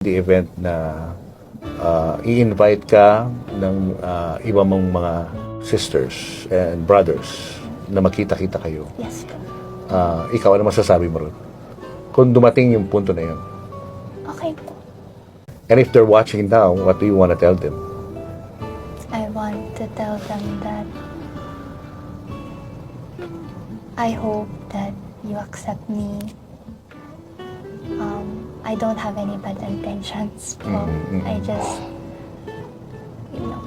the event na uh, i-invite ka ng uh, iba mong mga sisters and brothers na makita-kita kayo. Yes po. Uh, ikaw, ano masasabi mo ron? Kung dumating yung punto na yun. Okay po. And if they're watching now, what do you want to tell them? I want to tell them that I hope that you accept me. Um, I don't have any bad intentions po. Mhm, mhm. I just, you know,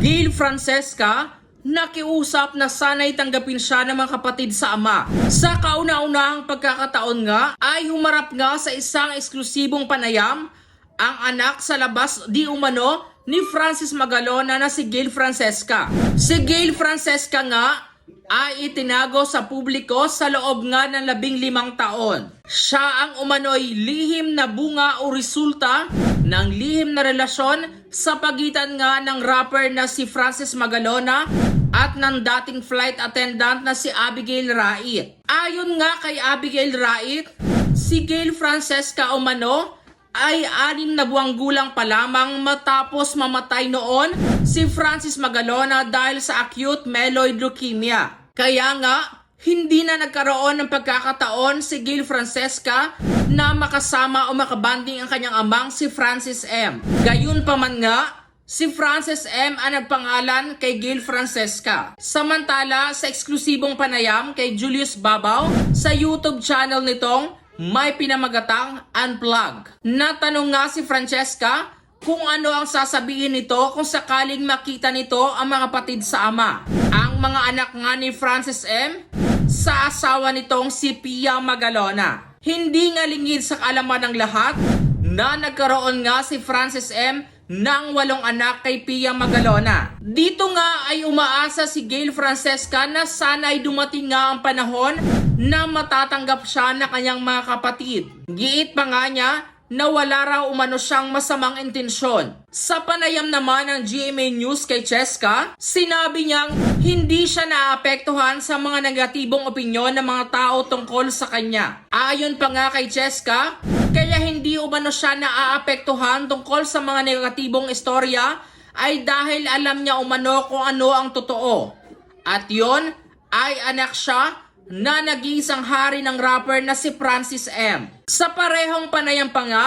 Gail Francesca, nakiusap na sana'y tanggapin siya ng mga kapatid sa ama. Sa kauna-unahang pagkakataon nga, ay humarap nga sa isang eksklusibong panayam ang anak sa labas di umano ni Francis Magalona na si Gail Francesca. Si Gail Francesca nga ay itinago sa publiko sa loob nga ng labing limang taon. Siya ang umano'y lihim na bunga o resulta ng lihim na relasyon sa pagitan nga ng rapper na si Francis Magalona at ng dating flight attendant na si Abigail Rait. Ayon nga kay Abigail Rait, si Gail Francesca umano ay anim na buwang gulang pa lamang matapos mamatay noon si Francis Magalona dahil sa acute myeloid leukemia. Kaya nga, hindi na nagkaroon ng pagkakataon si Gail Francesca na makasama o makabanding ang kanyang amang si Francis M. Gayun pa man nga, si Francis M ang nagpangalan kay Gail Francesca. Samantala, sa eksklusibong panayam kay Julius Babaw sa YouTube channel nitong may pinamagatang unplug. Natanong nga si Francesca kung ano ang sasabihin nito kung sakaling makita nito ang mga kapatid sa ama. Ang mga anak nga ni Francis M sa asawa nitong si Pia Magalona. Hindi nga lingid sa kaalaman ng lahat na nagkaroon nga si Francis M ng walong anak kay Pia Magalona. Dito nga ay umaasa si Gail Francesca na sana ay dumating nga ang panahon na matatanggap siya ng kanyang mga kapatid. Giit pa nga niya na wala raw umano siyang masamang intensyon. Sa panayam naman ng GMA News kay Cheska, sinabi niyang hindi siya naapektuhan sa mga negatibong opinyon ng mga tao tungkol sa kanya. Ayon pa nga kay Cheska, kaya hindi umano siya naaapektuhan tungkol sa mga negatibong istorya ay dahil alam niya umano kung ano ang totoo. At yon ay anak siya na nag-iisang hari ng rapper na si Francis M. Sa parehong panayam pa nga,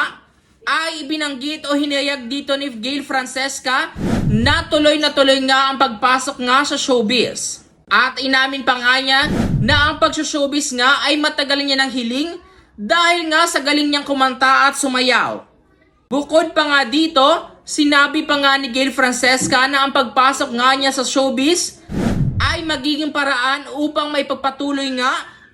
ay ibinanggit o hinayag dito ni Gail Francesca na tuloy na tuloy nga ang pagpasok nga sa showbiz. At inamin pa nga niya na ang pagsushowbiz nga ay matagal niya ng hiling dahil nga sa galing niyang kumanta at sumayaw. Bukod pa nga dito, sinabi pa nga ni Gail Francesca na ang pagpasok nga niya sa showbiz ay magiging paraan upang may pagpatuloy nga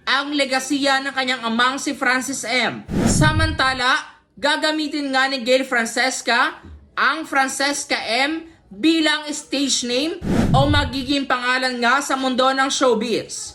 ang legasiya ng kanyang amang si Francis M. Samantala, gagamitin nga ni Gail Francesca ang Francesca M bilang stage name o magiging pangalan nga sa mundo ng showbiz.